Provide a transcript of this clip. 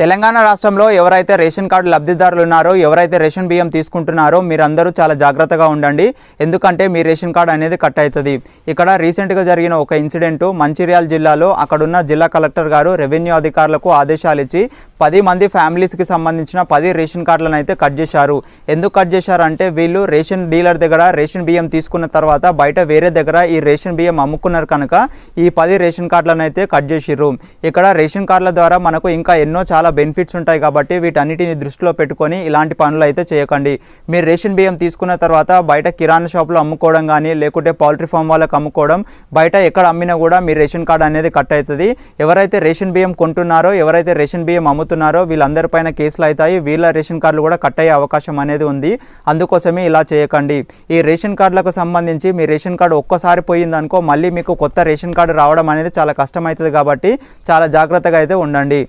తెలంగాణ రాష్ట్రంలో ఎవరైతే ration card లబ్ధిదారులు ఉన్నారో ఎవరైతే రేషన్ బియ్యం తీసుకుంటున్నారో మీరందరూ చాలా జాగ్రత్తగా ఉండండి. ఎందుకంటే మీ రేషన్ కార్డు అనేది కట్ అవుతుంది. ఇక్కడ రీసెంట్గా జరిగిన ఒక ఇన్సిడెంట్ మంచిర్యాల జిల్లాలో అక్కడున్న జిల్లా కలెక్టర్ గారు రెవెన్యూ అధికారులకు ఆదేశాలు ఇచ్చి పది మంది ఫ్యామిలీస్కి సంబంధించిన పది రేషన్ కార్డులను అయితే కట్ చేశారు. ఎందుకు కట్ చేశారు అంటే వీళ్ళు రేషన్ డీలర్ దగ్గర రేషన్ బియ్యం తీసుకున్న తర్వాత బయట వేరే దగ్గర ఈ రేషన్ బియ్యం అమ్ముకున్నారు కనుక ఈ పది రేషన్ కార్డులను అయితే కట్ చేసిర్రు. ఇక్కడ రేషన్ కార్డుల ద్వారా మనకు ఇంకా ఎన్నో చాలా బెనిఫిట్స్ ఉంటాయి కాబట్టి వీటన్నిటిని దృష్టిలో పెట్టుకొని ఇలాంటి పనులు అయితే చేయకండి. మీరు రేషన్ బియ్యం తీసుకున్న తర్వాత బయట కిరాణా షాప్లో అమ్ముకోవడం కానీ లేకుంటే పౌల్ట్రీ ఫామ్ వాళ్ళకి అమ్ముకోవడం బయట ఎక్కడ అమ్మినా కూడా మీ రేషన్ కార్డు అనేది కట్ అవుతుంది. ఎవరైతే రేషన్ బియ్యం కొంటున్నారో ఎవరైతే రేషన్ బియ్యం అమ్ముతున్నారో వీళ్ళందరిపైన కేసులు అవుతాయి వీళ్ళ రేషన్ కార్డులు కూడా కట్ అయ్యే అవకాశం అనేది ఉంది. అందుకోసమే ఇలా చేయకండి. ఈ రేషన్ కార్డులకు సంబంధించి మీ రేషన్ కార్డు ఒక్కసారి పోయిందనుకో మళ్ళీ మీకు కొత్త రేషన్ కార్డు రావడం అనేది చాలా కష్టమవుతుంది కాబట్టి చాలా జాగ్రత్తగా అయితే ఉండండి.